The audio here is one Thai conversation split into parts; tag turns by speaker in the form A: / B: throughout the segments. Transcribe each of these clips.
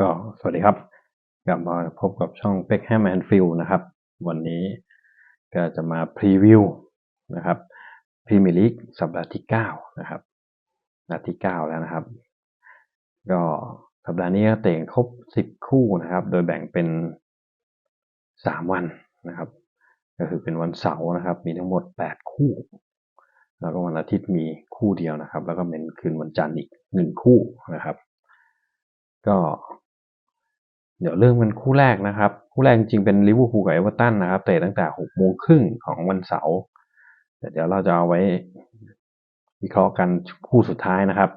A: ก็สวัสดีครับ กลับมาพบกับช่อง Peckham and Phil นะครับ วันนี้ก็จะมาพรีวิวนะครับพรีเมียร์ลีกสัปดาห์ที่ 9 นะครับนัดที่ 9 แล้วนะครับ ก็สัปดาห์นี้เตะครบ 10 คู่นะครับ โดยแบ่งเป็น 3 วันนะครับ ก็คือเป็นวันเสาร์นะครับ มีทั้งหมด 8 คู่ แล้วก็วันอาทิตย์มีคู่เดียวนะครับ แล้วก็เป็นคืนวันจันทร์อีก 1 คู่นะครับก็ เดี๋ยวเริ่มกันคู่แรกนะครับ คู่แรกจริงๆเป็นลิเวอร์พูลกับเอเวอร์ตันนะครับเตะตั้งแต่หกโมงครึ่งของวันเสาร์แต่เดี๋ยวเราจะเอาไว้วิเคราะห์กันคู่สุดท้ายนะครับ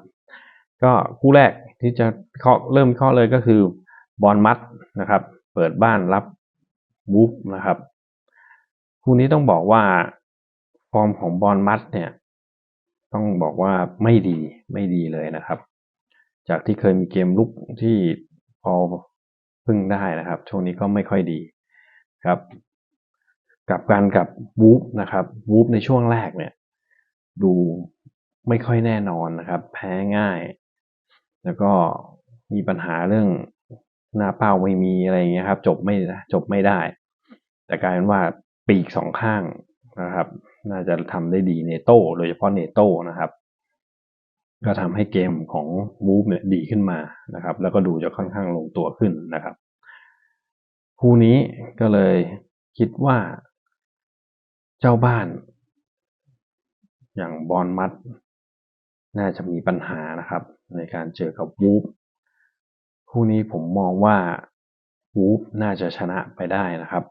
A: ก็คู่แรกที่จะเคาะเริ่มเคาะเลยก็คือบอลมัดนะครับ เปิดบ้านรับวูฟนะครับ คู่นี้ต้องบอกว่าฟอร์มของบอลมัดเนี่ย ต้องบอกว่าไม่ดีไม่ดีเลยนะครับ จากที่เคยมีเกมลุกที่พอ พึ่งได้นะครับ ช่วงนี้ก็ไม่ค่อยดีครับกับการกับวูฟนะครับวูฟในช่วงแรกเนี่ย ดูไม่ค่อยแน่นอนนะครับ แพ้ง่าย แล้วก็มีปัญหาเรื่องหน้าเป้าไม่มีอะไรอย่างเงี้ยครับ จบไม่จบไม่ได้ แต่กลายเป็นว่าปีกสองข้างนะครับ น่าจะทำได้ดีเนโต้โดยเฉพาะเนโต้นะครับ ก็ทำให้เกมของวูฟเนี่ยดีขึ้นมานะครับ แล้วก็ดูจะค่อนข้างลงตัวขึ้นนะครับ คู่นี้ก็เลยคิดว่า เจ้าบ้าน อย่างบอลมัด น่าจะมีปัญหานะครับ ในการเจอกับวูฟคู่นี้ผมมองว่าวูฟน่าจะชนะไปได้นะครับ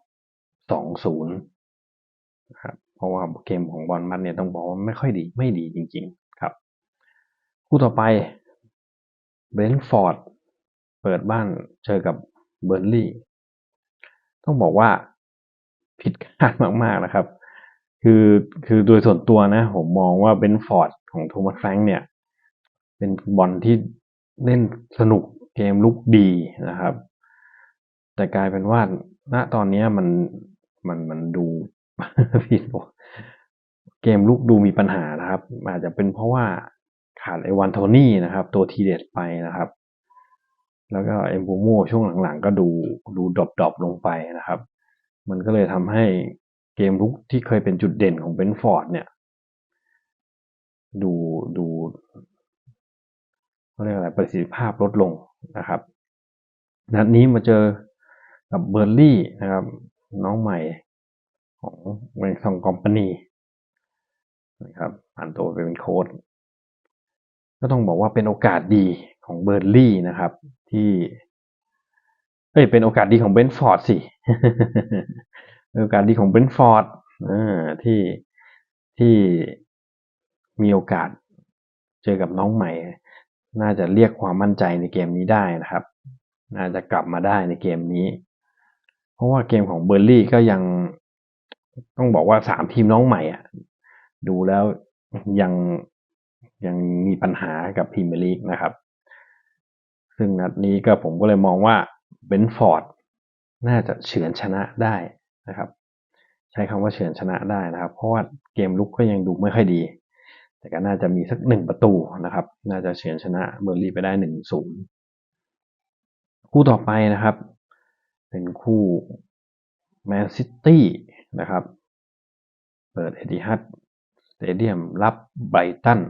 A: สองศูนย์นะครับเพราะว่าเกมของบอลมัดเนี่ยต้องบอกว่าไม่ค่อยดีไม่ดีจริงๆ คู่ต่อไปเบรนท์ฟอร์ดเปิดบ้านเจอกับเบอร์ลี่ต้องบอกว่าผิดคาดมาก ๆ นะครับ คือคือโดยส่วนตัวนะ ผมมองว่าเบนฟอร์ดของโทมัสแฟรงค์เนี่ย เป็นบอลที่เล่นสนุกเกมลุกดีนะครับ แต่กลายเป็นว่าณตอนนี้มันมันมันดูผิดเกมลุกดูมีปัญหานะครับ อาจจะเป็นเพราะว่า ขาดไอวันโทนี่นะครับ ตัวทีเด็ดไปนะครับ แล้วก็เอ็มบูโมช่วงหลังๆ ก็ดูดูดรอปๆลงไปนะครับ มันก็เลยทำให้เกมลุกที่เคยเป็นจุดเด่นของเบนฟอร์ดเนี่ย ดูดูเขาเรียกอะไรประสิทธิภาพลดลงนะครับนัดนี้มาเจอกับเบอร์ลี่นะครับ น้องใหม่ของเวงซองคอมพานีนะครับผ่านตัวไปเป็นโค้ด ก็ต้องบอกว่าเป็นโอกาสดีของเบอร์ลี่นะครับ ที่เอ้ยเป็นโอกาสดีของเบนฟอร์ดสิโอกาสดีของเบนฟอร์ดที่ที่มีโอกาสเจอกับน้องใหม่ น่าจะเรียกความมั่นใจในเกมนี้ได้นะครับ น่าจะกลับมาได้ในเกมนี้ เพราะว่าเกมของเบอร์ลี่ก็ยังต้องบอกว่าสามทีมน้องใหม่อะดูแล้วยัง ยังมีปัญหากับพรีเมียร์ลีกนะครับ ซึ่งนัดนี้ก็ผมก็เลยมองว่าเบนฟอร์ดน่าจะเฉือนชนะได้นะครับ ใช้คำว่าเฉือนชนะได้นะครับ เพราะว่าเกมลุกก็ยังดูไม่ค่อยดี แต่ก็น่าจะมีสักหนึ่งประตูนะครับ น่าจะเฉือนชนะเบอร์ลีไปได้หนึ่งศูนย์คู่ต่อไปนะครับ เป็นคู่แมนซิตี้นะครับ เปิดเอติฮัดสเตเดียมรับไบตัน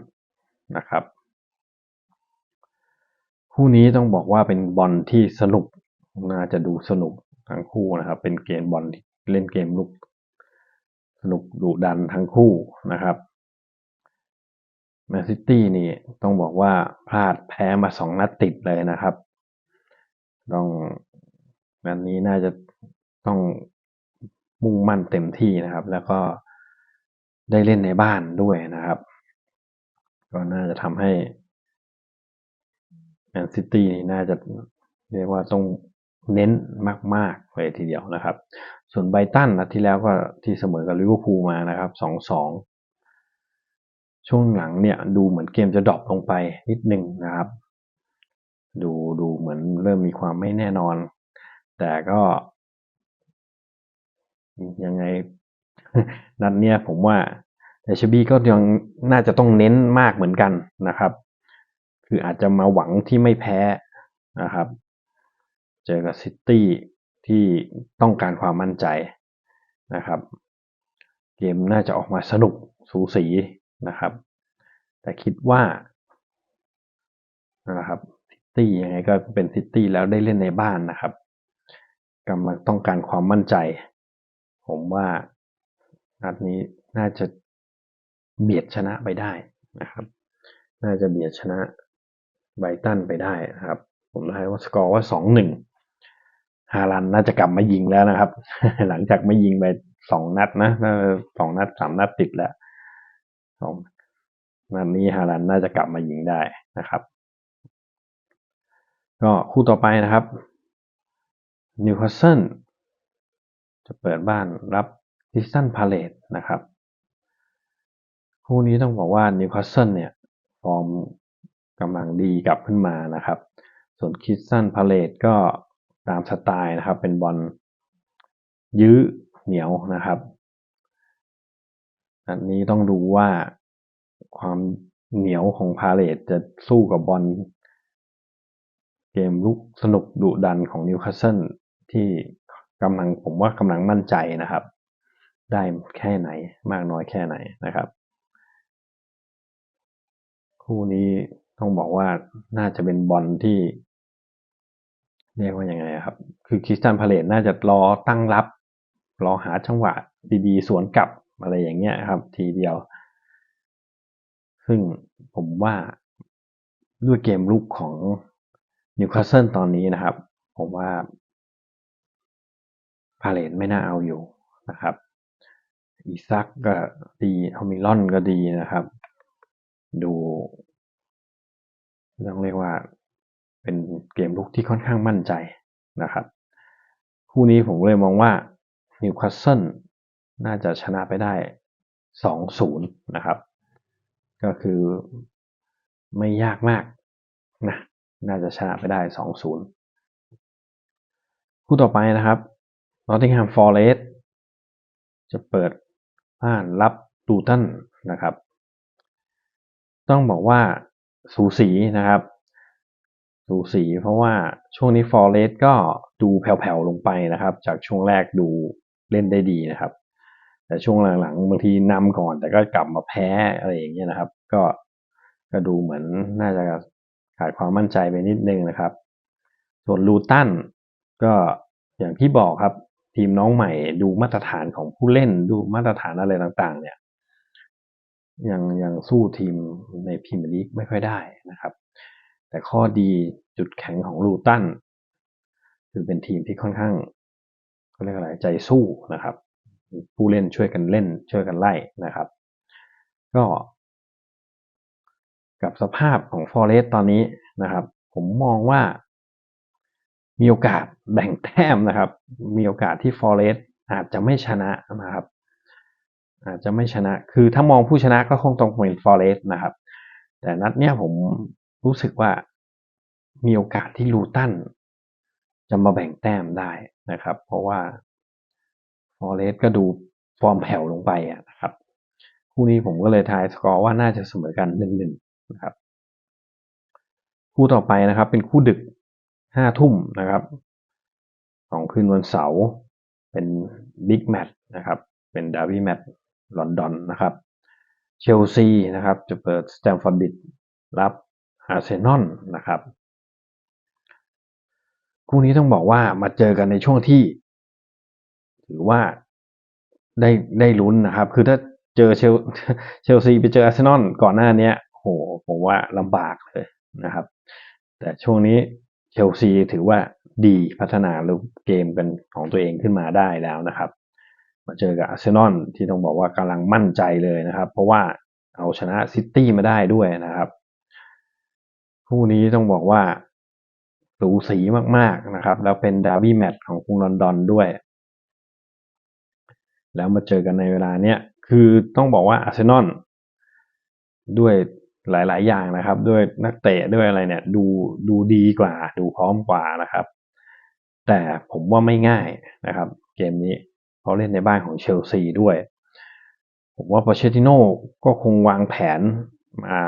A: นะครับ คู่นี้ต้องบอกว่าเป็นบอลที่สนุกน่าจะดูสนุกทั้งคู่นะครับ เป็นเกมบอลเล่นเกมลุก สนุกดุดันทั้งคู่นะครับแมนซิตี้นี่ต้องบอกว่าพลาดแพ้มาสองนัดติดเลยนะครับ ต้องนัดนี้น่าจะต้องมุ่งมั่นเต็มที่นะครับ แล้วก็ได้เล่นในบ้านด้วยนะครับ ก็น่าจะทำให้แมนซิตี้น่าจะเรียกว่าต้องเน้นมากๆเลยทีเดียวนะครับ ส่วนไบตันนัดที่แล้วก็ที่เสมอกับลิเวอร์พูลมานะครับสองสองช่วงหลังเนี่ยดูเหมือนเกมจะดรอปลงไปนิดนึงนะครับ ดูดูเหมือนเริ่มมีความไม่แน่นอน แต่ก็ยังไงนัดเนี้ยผมว่า แต่ชบีก็ยังน่าจะต้องเน้นมากเหมือนกันนะครับ คืออาจจะมาหวังที่ไม่แพ้นะครับ เจอกับซิตี้ที่ต้องการความมั่นใจนะครับ เกมน่าจะออกมาสนุกสูสีนะครับ แต่คิดว่านะครับซิตี้ยังไงก็เป็นซิตี้แล้วได้เล่นในบ้านนะครับกำลังต้องการความมั่นใจ ผมว่านัดนี้น่าจะ เบียดชนะไปได้นะครับ น่าจะเบียดชนะไบตันไปได้นะครับ ผมให้ว่าสกอร์ว่าสองหนึ่งฮาลันน่าจะกลับมายิงแล้วนะครับ หลังจากไม่ยิงไปสองนัดนะสองนัดสามนัดติดแล้วสองนัดนี้ฮาลันน่าจะกลับมายิงได้นะครับ ก็คู่ต่อไปนะครับนิวคาสเซิลจะเปิดบ้านรับดิสตันพาเลตนะครับ คู่นี้ต้องบอกว่านิวคาสเซิลเนี่ยฟอร์มกำลังดีกลับขึ้นมานะครับ ส่วนคิสตันพาเลตก็ตามสไตล์นะครับ เป็นบอลยื้อเหนียวนะครับอันนี้ต้องดูว่าความเหนียวของพาเลตจะสู้กับบอลเกมลุกสนุกดุดันของนิวคาสเซิลที่กำลังผมว่ากำลังมั่นใจนะครับ ได้แค่ไหนมากน้อยแค่ไหนนะครับ คู่นี้ต้องบอกว่าน่าจะเป็นบอลที่ เรียกว่ายังไงครับ คือคริสตันพาเลตน่าจะรอตั้งรับ รอหาจังหวะดีๆ สวนกลับอะไรอย่างเงี้ยครับ ทีเดียว ซึ่งผมว่าด้วยเกมลุกของนิวคาสเซิลตอนนี้นะครับ ผมว่าพาเลตไม่น่าเอาอยู่นะครับ อีซักก็ดีเอามิลอนก็ดีนะครับ ดูต้องเรียกว่าเป็นเกมลุกที่ค่อนข้างมั่นใจนะครับ คู่นี้ผมเลยมองว่านิวคาสเซิลน่าจะชนะไปได้ 2-0 นะครับ ก็คือไม่ยากมากนะน่าจะชนะไปได้ 2-0 คู่ต่อไปนะครับ Nottingham Forest จะเปิดบ้านรับตูตันนะครับ ต้องบอกว่าสูสีนะครับ สูสีเพราะว่าช่วงนี้ Forest ก็ดูแผ่วๆลงไปนะครับ จากช่วงแรกดูเล่นได้ดีนะครับ แต่ช่วงหลังๆบางทีนำก่อน แต่ก็กลับมาแพ้อะไรอย่างเงี้ยนะครับ ก็ก็ดูเหมือนน่าจะขาดความมั่นใจไปนิดนึงนะครับ ส่วนลูตันก็อย่างที่บอกครับ ทีมน้องใหม่ดูมาตรฐานของผู้เล่นดูมาตรฐานอะไรต่างๆ เนี่ย ยังยังสู้ทีมในพรีเมียร์ลีกไม่ค่อยได้นะครับ แต่ข้อดีจุดแข็งของลูตันคือเป็นทีมที่ค่อนข้างเขาเรียกอะไรใจสู้นะครับ ผู้เล่นช่วยกันเล่น ช่วยกันไล่นะครับ ก็ กับสภาพของฟอเรสตอนนี้นะครับ ผมมองว่ามีโอกาสแบ่งแต้มนะครับ มีโอกาสที่ฟอเรสอาจจะไม่ชนะนะครับ อาจจะไม่ชนะ คือถ้ามองผู้ชนะก็คงต้องเป็นฟอเรสนะครับ แต่นัดเนี้ยผมรู้สึกว่ามีโอกาสที่ลูตันจะมาแบ่งแต้มได้นะครับ เพราะว่าฟอเรสก็ดูฟอร์มแผ่วลงไปนะครับ คู่นี้ผมก็เลยทายสกอร์ว่าน่าจะเสมอกันหนึ่งหนึ่งนะครับ คู่ต่อไปนะครับ เป็นคู่ดึกห้าทุ่มนะครับของคืนวันเสาร์เป็นบิ๊กแมตช์นะครับ เป็นดาร์บี้แมตช์ ลอนดอนนะครับ เชลซีนะครับ จะเปิดสแตมฟอร์ดบิดรับอาร์เซนอลนะครับคู่นี้ต้องบอกว่ามาเจอกันในช่วงที่ ถือว่าได้ได้ลุ้นนะครับ คือถ้าเจอเชลเชลซีไปเจออาร์เซนอลก่อนหน้านี้โหผมว่าลำบากเลยนะครับ แต่ช่วงนี้เชลซีถือว่าดีพัฒนาลูกเกมกันของตัวเองขึ้นมาได้แล้วนะครับ มาเจอกับอาร์เซนอลที่ต้องบอกว่ากำลังมั่นใจเลยนะครับ เพราะว่าเอาชนะซิตี้มาได้ด้วยนะครับคู่นี้ต้องบอกว่าสูสีมากๆนะครับ แล้วเป็นดาร์บี้แมตช์ของกรุงลอนดอนด้วย แล้วมาเจอกันในเวลาเนี้ยคือต้องบอกว่าอาร์เซนอลด้วยหลาย ๆ อย่างนะครับ ด้วยนักเตะด้วยอะไรเนี่ย ดูดูดีกว่า ดูพร้อมกว่านะครับ แต่ผมว่าไม่ง่ายนะครับ เกมนี้ เพราเล่นในบ้านของเชลซีด้วย ผมว่าปอเชติโน่ก็คงวางแผนมา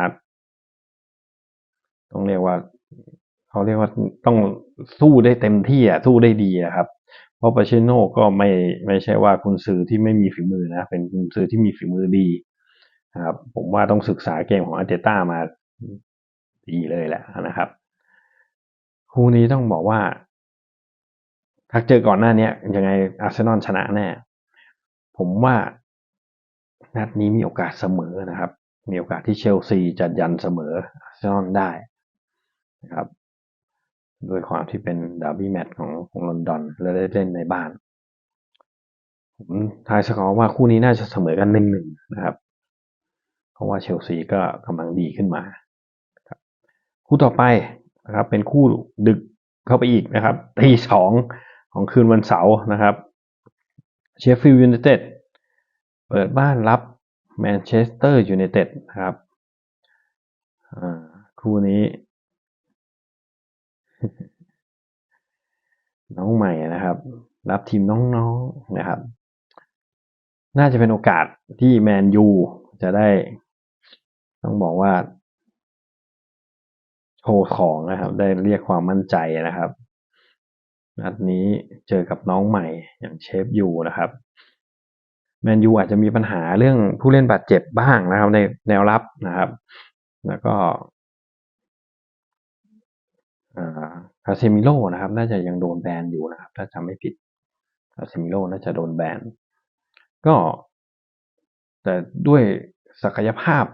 A: ต้องเรียกว่าเขาเรียกว่าต้องสู้ได้เต็มที่อะสู้ได้ดีอะครับ เพราะปาเชโน่ก็ไม่ไม่ใช่ว่าคุณซื้อที่ไม่มีฝีมือนะ เป็นคุณซื้อที่มีฝีมือดีนะครับผมว่าต้องศึกษาเกมของอาร์เตต้ามาดีเลยแหละนะครับ คู่นี้ต้องบอกว่า ถ้าเจอก่อนหน้านี้ยังไงอาร์เซนอลชนะแน่ ผมว่านัดนี้มีโอกาสเสมอนะครับ มีโอกาสที่เชลซีจะยันเสมออาร์เซนอลได้นะครับด้วยความที่เป็นดาร์บี้แมตช์ของของลอนดอน และได้เล่นในบ้าน ผมทายสกอร์ว่าคู่นี้น่าจะเสมอกันหนึ่งหนึ่งนะครับ เพราะว่าเชลซีก็กำลังดีขึ้นมาครับคู่ต่อไปนะครับ เป็นคู่ดึกเข้าไปอีกนะครับตีสอง ของคืนวันเสาร์นะครับเชฟฟิลด์ยูไนเต็ดเปิดบ้านรับแมนเชสเตอร์ยูไนเต็ดนะครับคู่นี้ น้องใหม่นะครับ รับทีมน้องๆนะครับ น่าจะเป็นโอกาสที่แมนยูจะได้ ต้องบอกว่าโชว์ของนะครับ ได้เรียกความมั่นใจนะครับ นัดนี้เจอกับน้องใหม่อย่างเชฟยูนะครับแมนยูอาจจะมีปัญหาเรื่องผู้เล่นบาดเจ็บบ้างนะครับ ในแนวรับนะครับ แล้วก็คาเซมิโลนะครับ น่าจะยังโดนแบนอยู่นะครับ ถ้าจำไม่ผิดคาเซมิโลน่าจะโดนแบนก็ แต่ด้วยศักยภาพ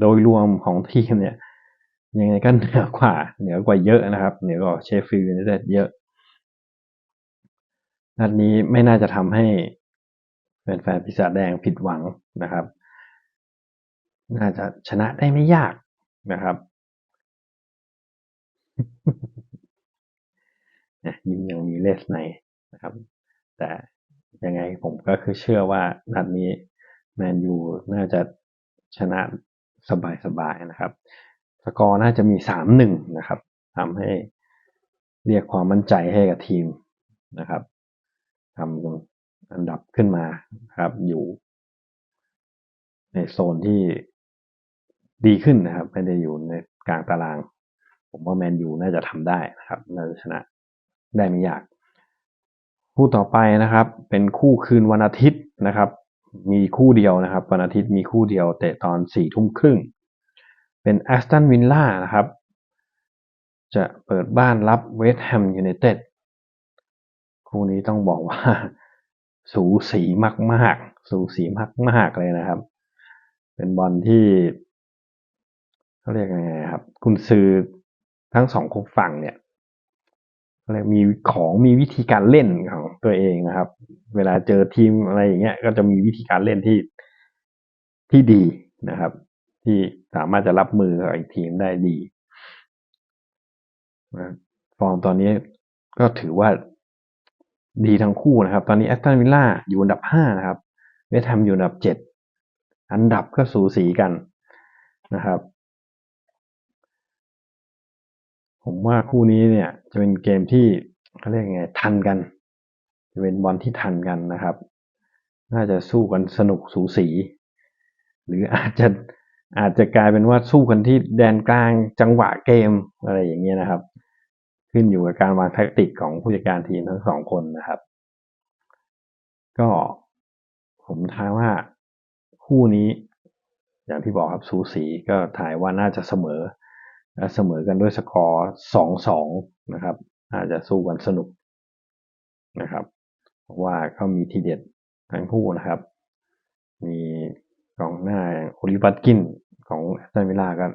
A: โดยรวมของทีมเนี่ยยังไงก็เหนือกว่าเหนือกว่าเยอะนะครับ เหนือกว่าเชฟฟิลด์นี่เยอะ นัดนี้ไม่น่าจะทำให้แฟนๆพิศาจแดงผิดหวังนะครับ น่าจะชนะได้ไม่ยากนะครับยิ้มยังมีเลสในนะครับ แต่ยังไงผมก็คือเชื่อว่านัดนี้แมนยูน่าจะชนะสบายๆนะครับ สกอร์น่าจะมีสามหนึ่งนะครับทำให้เรียกความมั่นใจให้กับทีมนะครับ ทำอันดับขึ้นมาครับ อยู่ ในโซนที่ดีขึ้นนะครับ ไม่ได้อยู่ในกลางตาราง ผมว่าแมนยูน่าจะทำได้นะครับ น่าจะชนะได้ไม่ยาก คู่ต่อไปนะครับ เป็นคู่คืนวันอาทิตย์นะครับ มีคู่เดียวนะครับ วันอาทิตย์มีคู่เดียวเตะตอนสี่ทุ่มครึ่ง เป็นแอสตันวินล่านะครับ จะเปิดบ้านรับเวสต์แฮมยูไนเต็ด คู่นี้ต้องบอกว่า สูสีมากๆ สูสีมากๆเลยนะครับ เป็นบอลที่เขาเรียกไงครับ คุณซื้อทั้งสองคุฝั่งเนี่ยอะไรมีของมีวิธีการเล่นของตัวเองนะครับ เวลาเจอทีมอะไรอย่างเงี้ย ก็จะมีวิธีการเล่นที่ที่ดีนะครับ ที่สามารถจะรับมือกับอีกทีมได้ดีฟอร์มตอนนี้ก็ถือว่า ดีทั้งคู่นะครับ ตอนนี้แอสตันวิลล่าอยู่อันดับห้านะครับเวสต์แฮมอยู่อันดับเจ็ดอันดับก็สูสีกันนะครับ ผมว่าคู่นี้เนี่ยจะเป็นเกมที่เขาเรียกไงทันกัน จะเป็นบอลที่ทันกันนะครับ น่าจะสู้กันสนุกสูสี หรืออาจจะอาจจะกลายเป็นว่าสู้กันที่แดนกลางจังหวะเกมอะไรอย่างเงี้ยนะครับ ขึ้นอยู่กับการวางแทคติกของผู้จัดการทีมทั้งสองคนนะครับ ก็ผมทายว่าคู่นี้อย่างที่บอกครับสูสีก็ถ่ายว่าน่าจะเสมอเสมอกันด้วยสกอร์สองสองนะครับอาจจะสู้กันสนุกนะครับ เพราะว่าเขามีทีเด็ดทั้งคู่นะครับ มีกองหน้าโอลิวัตกินของแอสตันวิลล่าก็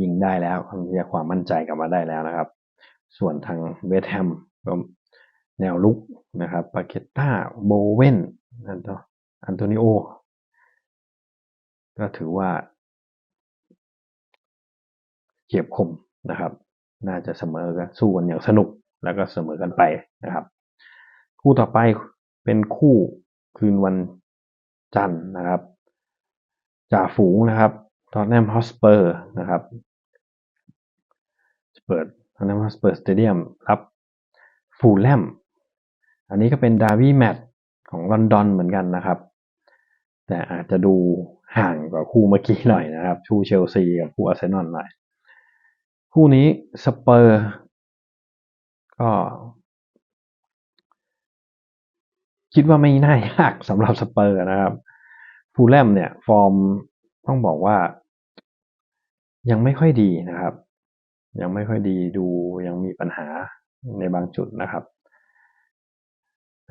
A: ยิงได้แล้วเรียกความมั่นใจกลับมาได้แล้วนะครับ ส่วนทางเวสแฮมก็แนวลุกนะครับปาเกตตาโบเวนอันโตนิโอ ก็ถือว่าเฉียบคมนะครับ น่าจะเสมอกันสู้กันอย่างสนุกแล้วก็เสมอกันไปนะครับ คู่ต่อไปเป็นคู่คืนวันจันทร์นะครับจ่าฝูงนะครับ ตอนแนมฮอสเปอร์นะครับ เปิด ตอนแนมสเปอร์สเตเดียมรับฟูลแลมอันนี้ก็เป็นดาร์บี้แมตช์ของลอนดอนเหมือนกันนะครับ แต่อาจจะดูห่างกว่าคู่เมื่อกี้หน่อยนะครับ คู่เชลซีกับคู่อาร์เซนอลหน่อย คู่นี้สเปอร์ก็ คิดว่าไม่น่ายากสำหรับสเปอร์นะครับฟูลแลมเนี่ย ฟอร์มต้องบอกว่า ยังไม่ค่อยดีนะครับ ยังไม่ค่อยดีดูยังมีปัญหาในบางจุดนะครับ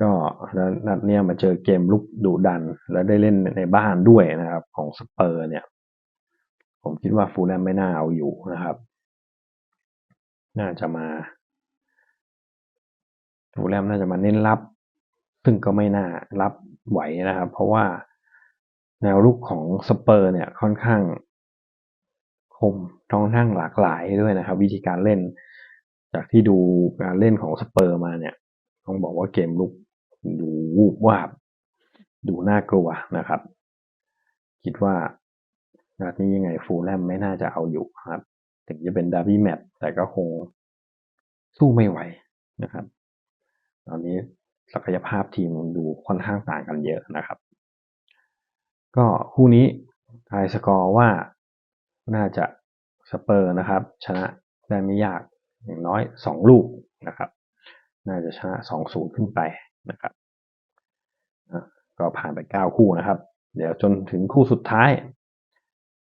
A: ก็แล้วนัดเนี้ยมาเจอเกมลุกดุดัน แล้วได้เล่นในบ้านด้วยนะครับ ของสเปอร์เนี่ย ผมคิดว่าฟูลแลมไม่น่าเอาอยู่นะครับ น่าจะมาฟูลแลมน่าจะมาเน้นรับ ซึ่งก็ไม่น่ารับไหวนะครับ เพราะว่าแนวลุกของสเปอร์เนี่ยค่อนข้าง คมท้องทั้งหลากหลายด้วยนะครับ วิธีการเล่น จากที่ดูการเล่นของสเปอร์มาเนี่ย ต้องบอกว่าเกมลุกดูวูบวาบ ดูน่ากลัวนะครับ คิดว่านัดนี้ยังไงฟูลแลมไม่น่าจะเอาอยู่ครับ ถึงจะเป็นดาร์บี้แมตช์แต่ก็คงสู้ไม่ไหวนะครับ ตอนนี้ศักยภาพทีมดูค่อนข้างต่างกันเยอะนะครับ ก็คู่นี้ทายสกอร์ว่า น่าจะสเปอร์นะครับ ชนะได้ไม่ยากอย่างน้อยสองลูกนะครับ น่าจะชนะสองศูนย์ขึ้นไปนะครับก็ผ่านไปเก้าคู่นะครับ เดี๋ยวจนถึงคู่สุดท้าย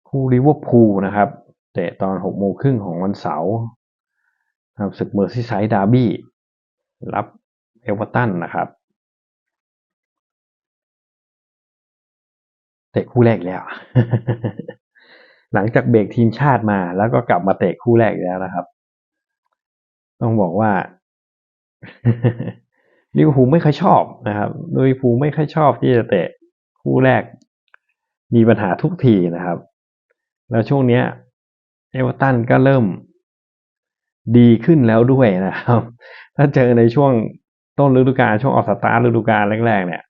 A: คู่ลิเวอร์พูลนะครับเตะตอนหกโมงครึ่งของวันเสาร์ทำศึกเมอร์ซีไซด์ดาร์บี้รับเอเวอร์ตันนะครับ เตะคู่แรกแล้ว หลังจากเบรกทีมชาติมา แล้วก็กลับมาเตะคู่แรกแล้วนะครับ ต้องบอกว่าลิเวอร์พูลไม่ค่อยชอบนะครับลิเวอร์พูลไม่ค่อยชอบที่จะเตะคู่แรก มีปัญหาทุกทีนะครับ แล้วช่วงเนี้ย เอเวอร์ตันก็เริ่มดีขึ้นแล้วด้วยนะครับ ถ้าเจอในช่วงต้นฤดูกาลช่วงออกสตาร์ฤดูกาลแรกๆเนี่ย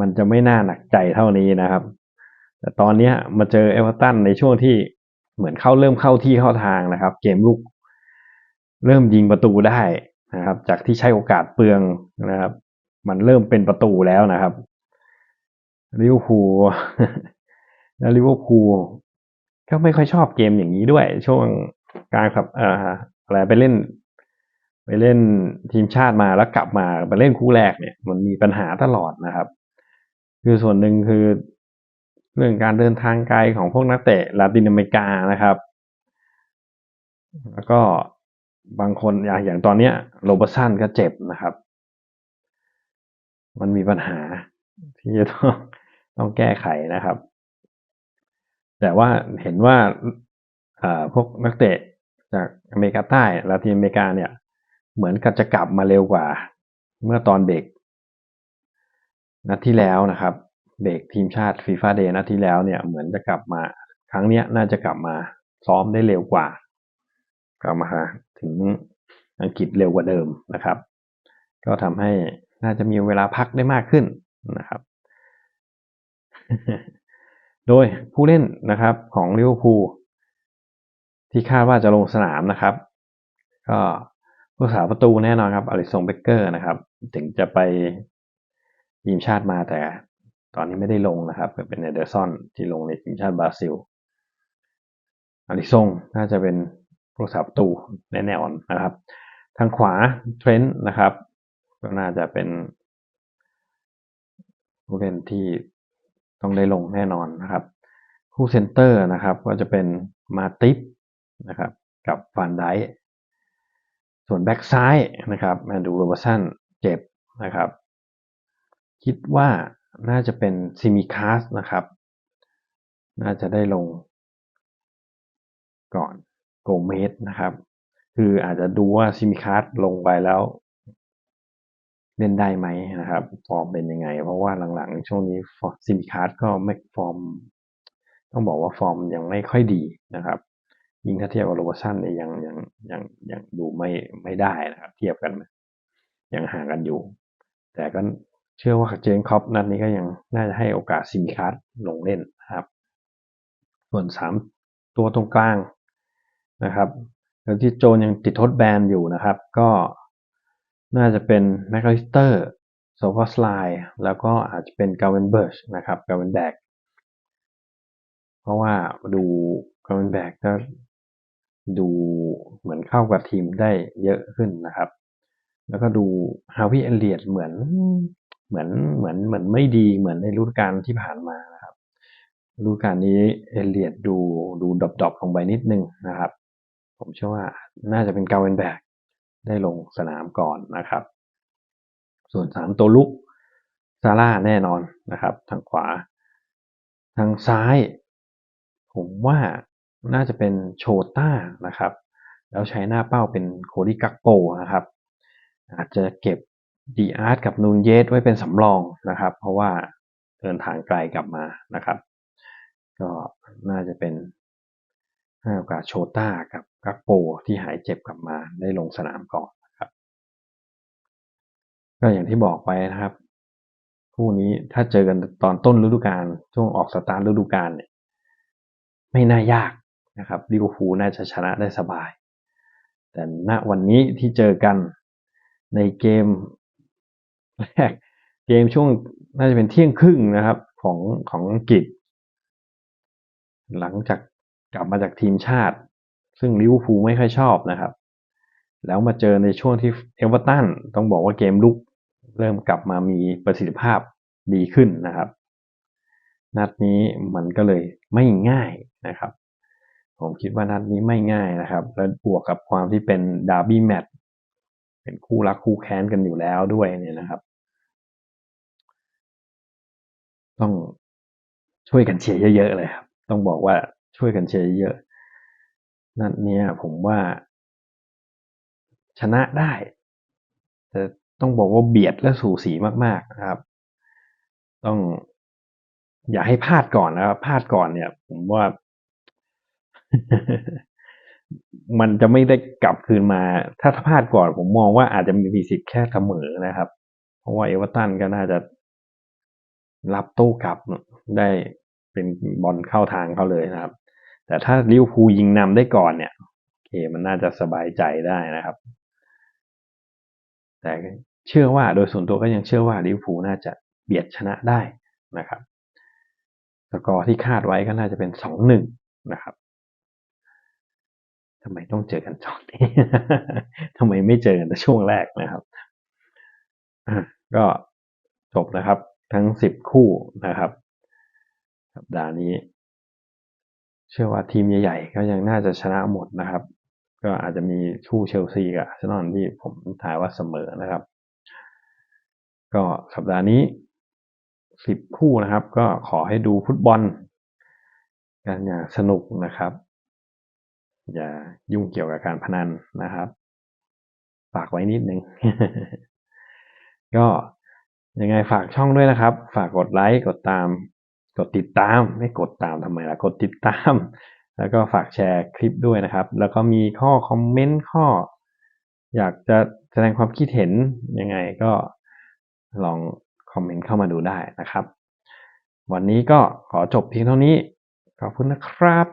A: มันจะไม่น่าหนักใจเท่านี้นะครับ แต่ตอนนี้มาเจอเอเวอร์ตันในช่วงที่เหมือนเข้าเริ่มเข้าที่เข้าทางนะครับ เกมลุกเริ่มยิงประตูได้นะครับ จากที่ใช้โอกาสเปลืองนะครับ มันเริ่มเป็นประตูแล้วนะครับลิเวอร์พูลแล้วลิเวอร์พูลก็ไม่ค่อยชอบเกมอย่างนี้ด้วย ช่วงกลางครับอ่าอะไรไปเล่น ไปเล่นทีมชาติมาแล้วกลับมาไปเล่นคู่แรกเนี่ย มันมีปัญหาตลอดนะครับ คือส่วนหนึ่งคือ เรื่องการเดินทางไกลของพวกนักเตะลาตินอเมริกานะครับ แล้วก็บางคนอย่างอย่างตอนเนี้ยโรเบอร์สันก็เจ็บนะครับ มันมีปัญหาที่จะต้องต้องแก้ไขนะครับ แต่ว่าเห็นว่าพวกนักเตะจากอเมริกาใต้ลาตินอเมริกาเนี่ย เหมือนกับจะกลับมาเร็วกว่า เมื่อตอนเบรกนัดที่แล้วนะครับ เบรกทีมชาติฟีฟ่าเดย์นัดที่แล้วเนี่ยเหมือนจะกลับมา ครั้งเนี้ยน่าจะกลับมาซ้อมได้เร็วกว่า กลับมาถึงอังกฤษเร็วกว่าเดิมนะครับ ก็ทำให้น่าจะมีเวลาพักได้มากขึ้นนะครับ โดยผู้เล่นนะครับของลิเวอร์พูลที่คาดว่าจะลงสนามนะครับ ก็ผู้สาประตูแน่นอนครับอลิซงเบเกอร์นะครับ ถึงจะไปทีมชาติมาแต่ ตอนนี้ไม่ได้ลงนะครับเป็นเอเดอร์ซอนที่ลงในทีมชาติบราซิลอลิซงน่าจะเป็นผู้สาประตูแน่นอนนะครับ ทางขวาเทรนต์นะครับ ก็น่าจะเป็นผู้เล่นที่ต้องได้ลงแน่นอนนะครับคู่เซนเตอร์นะครับ ก็จะเป็นมาติปนะครับ กับฟันไดส่วนแบ็กซ้ายนะครับแมนดูโรบสันเจ็บนะครับ คิดว่า น่าจะเป็นซิมิคาสนะครับ น่าจะได้ลงก่อนโกเมสนะครับ คืออาจจะดูว่าซิมิคาสลงไปแล้ว เล่นได้ไหมนะครับ ฟอร์มเป็นยังไง เพราะว่าหลังๆ ช่วงนี้ซิมิคาสก็ไม่ฟอร์ม ต้องบอกว่าฟอร์มยังไม่ค่อยดีนะครับ ยิ่งถ้าเทียบกับโรบสันเนี่ยยังยังยังยังดูไม่ไม่ได้นะครับ เทียบกันยังห่างกันอยู่ แต่ก็ เชื่อว่าเจนคอปนัดนี้ก็ยังน่าจะให้โอกาสซิมิคาสลงเล่นนะครับ ส่วนสามตัวตรงกลางนะครับแล้วที่โจนยังติดทดแบนอยู่นะครับ ก็น่าจะเป็นแมคคาลิสเตอร์โซฟาสไลแล้วก็อาจจะเป็นกาเวนเบิร์ชนะครับกาเวนแบกเพราะว่าดูกาเวนแบกก็ดูเหมือนเข้ากับทีมได้เยอะขึ้นนะครับ แล้วก็ดูฮาวิเอเลียดเหมือน เหมือนเหมือนเหมือนไม่ดีเหมือนในฤดูกาลที่ผ่านมานะครับฤดูกาลนี้เอเลียดดูดูดรอปๆลงไปนิดนึงนะครับ ผมเชื่อว่าน่าจะเป็นกาเวนแบกได้ลงสนามก่อนนะครับ ส่วนสามตัวลุกซาร่าแน่นอนนะครับ ทางขวา ทางซ้าย ผมว่าน่าจะเป็นโชต้านะครับ แล้วใช้หน้าเป้าเป็นโคดิกักโปนะครับ อาจจะเก็บ ดีอาร์ตกับนูนเยสไว้เป็นสำรองนะครับ เพราะว่าเดินทางไกลกลับมานะครับ ก็น่าจะเป็นให้โอกาสโชต้ากับกักโปที่หายเจ็บกลับมาได้ลงสนามก่อนนะครับ ก็อย่างที่บอกไปนะครับคู่นี้ถ้าเจอกันตอนต้นฤดูกาลช่วงออกสตาร์ทฤดูกาลเนี่ยไม่น่ายากนะครับลิเวอร์พูลน่าจะชนะได้สบาย แต่ณวันนี้ที่เจอกันในเกม แรกเกมช่วงน่าจะเป็นเที่ยงครึ่งนะครับ ของของอังกฤษ หลังจากกลับมาจากทีมชาติ ซึ่งลิเวอร์พูลไม่ค่อยชอบนะครับ แล้วมาเจอในช่วงที่เอเวอร์ตันต้องบอกว่าเกมลุกเริ่มกลับมามีประสิทธิภาพดีขึ้นนะครับ นัดนี้มันก็เลยไม่ง่ายนะครับ ผมคิดว่านัดนี้ไม่ง่ายนะครับ และบวกกับความที่เป็นดาร์บี้แมตช์เป็นคู่รักคู่แค้นกันอยู่แล้วด้วยเนี่ยนะครับ ต้องช่วยกันเชียร์เยอะๆเลยครับ ต้องบอกว่าช่วยกันเชียร์เยอะๆนัดนี้ผมว่า ชนะได้ แต่ต้องบอกว่าเบียดและสูสีมากๆนะครับ ต้องอย่าให้พลาดก่อนนะครับพลาดก่อนเนี่ย ผมว่า มันจะไม่ได้กลับคืนมา ถ้าพลาดก่อนผมมองว่าอาจจะมีสิทธิ์แค่เสมอนะครับ เพราะว่าเอเวอร์ตันก็น่าจะ รับโต้กลับได้เป็นบอลเข้าทางเขาเลยนะครับ แต่ถ้าลิวพูยิงนำได้ก่อนเนี่ยโอเคมันน่าจะสบายใจได้นะครับ แต่เชื่อว่าโดยส่วนตัวก็ยังเชื่อว่าลิวพูน่าจะเบียดชนะได้นะครับสกอร์ที่คาดไว้ก็น่าจะเป็นสองหนึ่งนะครับทำไมต้องเจอกันตอนนี้ทำไมไม่เจอกันในช่วงแรกนะครับก็จบนะครับ ทั้งสิบคู่นะครับ สัปดาห์นี้ เชื่อว่าทีมใหญ่ๆ ก็ยังน่าจะชนะหมดนะครับ ก็อาจจะมีชู่เชลซีกับอาร์เซนอลที่ผมทายว่าเสมอนะครับ ก็สัปดาห์นี้สิบคู่นะครับ ก็ขอให้ดูฟุตบอลกันอย่างสนุกนะครับ อย่ายุ่งเกี่ยวกับการพนันนะครับ ฝากไว้นิดนึง ก็ ยังไงฝากช่องด้วยนะครับ ฝากกดไลค์กดตาม กดติดตาม ไม่กดตามทำไมล่ะกดติดตาม แล้วก็ฝากแชร์คลิปด้วยนะครับ แล้วก็มีข้อคอมเมนต์ข้อ อยากจะแสดงความคิดเห็นยังไงก็ลองคอมเมนต์เข้ามาดูได้นะครับ วันนี้ก็ขอจบเพียงเท่านี้ ขอบคุณนะครับ